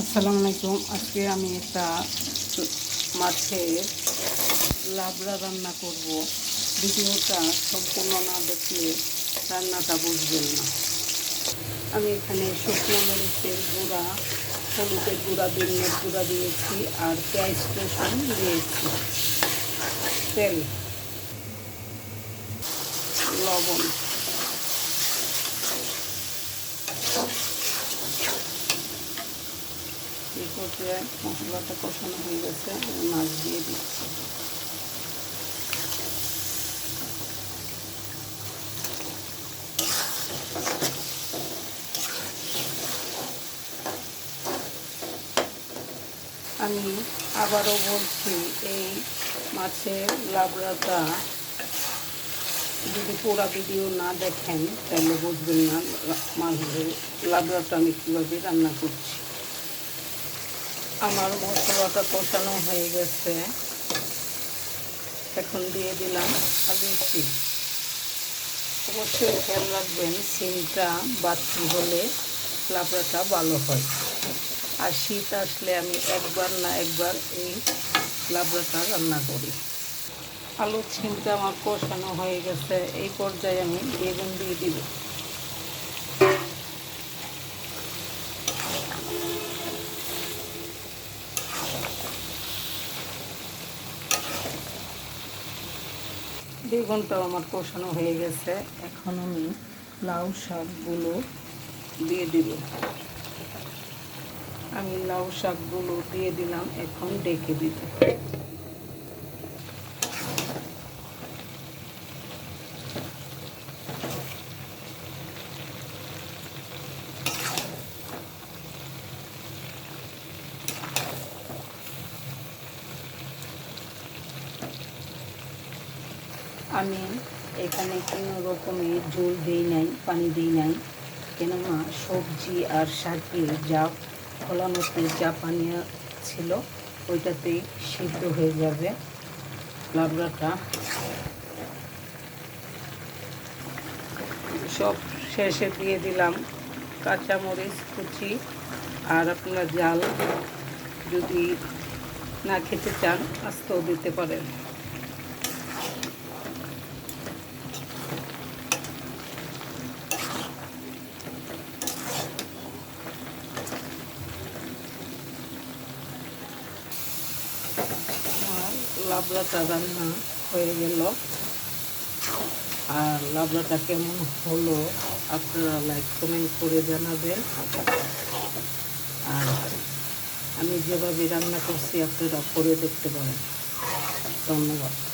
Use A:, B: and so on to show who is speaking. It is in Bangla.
A: আসসালামু আলাইকুম। আজকে আমি একটা মাছের লাবড়া রান্না করব। ভিডিওটা সম্পূর্ণ না দেখলে রান্নাটা বুঝবেন না। আমি এখানে শুকনো মরিচের গুঁড়া, হলুদের গুঁড়া বেলনের গুঁড়া দিয়েছি আর পেঁয়াজ রসুন দিয়েছি। তেল, লবণ। মশলাটা কষানো হয়ে গেছে আমি মাছ দিয়ে দিচ্ছি। আমি আবারও বলছি, এই মাছের লাবড়াটা যদি পুরা ভিডিও না দেখেন, তাহলে বুঝবেন না মাছের লাবড়াটা আমি কীভাবে রান্না করছি। আমার মশলাটা কষানো হয়ে গেছে। এখন দিয়ে দিলাম সিম অবশ্যই খেয়াল রাখবেন, সিমটা বাতি হলে লাবড়াটা ভালো হয়। আর শীত আসলে আমি একবার না একবার এই লাবড়াটা রান্না করি। আলু সিমটা আমার কষানো হয়ে গেছে। এই পর্যায়ে আমি বেগুন দিয়ে দিব। বেগুনটাও আমার কষানো হয়ে গেছে। এখন আমি লাউ শাকগুলো দিয়ে দিব। আমি লাউ শাকগুলো দিয়ে দিলাম, এখন ডেকে দিব। আমি এখানে কোনো রকমের ঝোল দিই নাই, পানি দিই নাই। কেননা সবজি আর শাকে যা ফলানোতে যা পানি ছিল ওইটাতেই সিদ্ধ হয়ে যাবে। লাবড়াটা সব শেষে দিয়ে দিলাম কাঁচামরিচ, কুচি আর আপনার জাল। যদি না খেতে চান, আস্তেও দিতে পারেন আর লাবড়াটা রান্না হয়ে গেল। আর লাবড়াটা কেমন হলো আপনারা লাইক কমেন্ট করে জানাবেন। আর আমি যেভাবে রান্না করছি আপনারা করে দেখতে পারেন। ধন্যবাদ।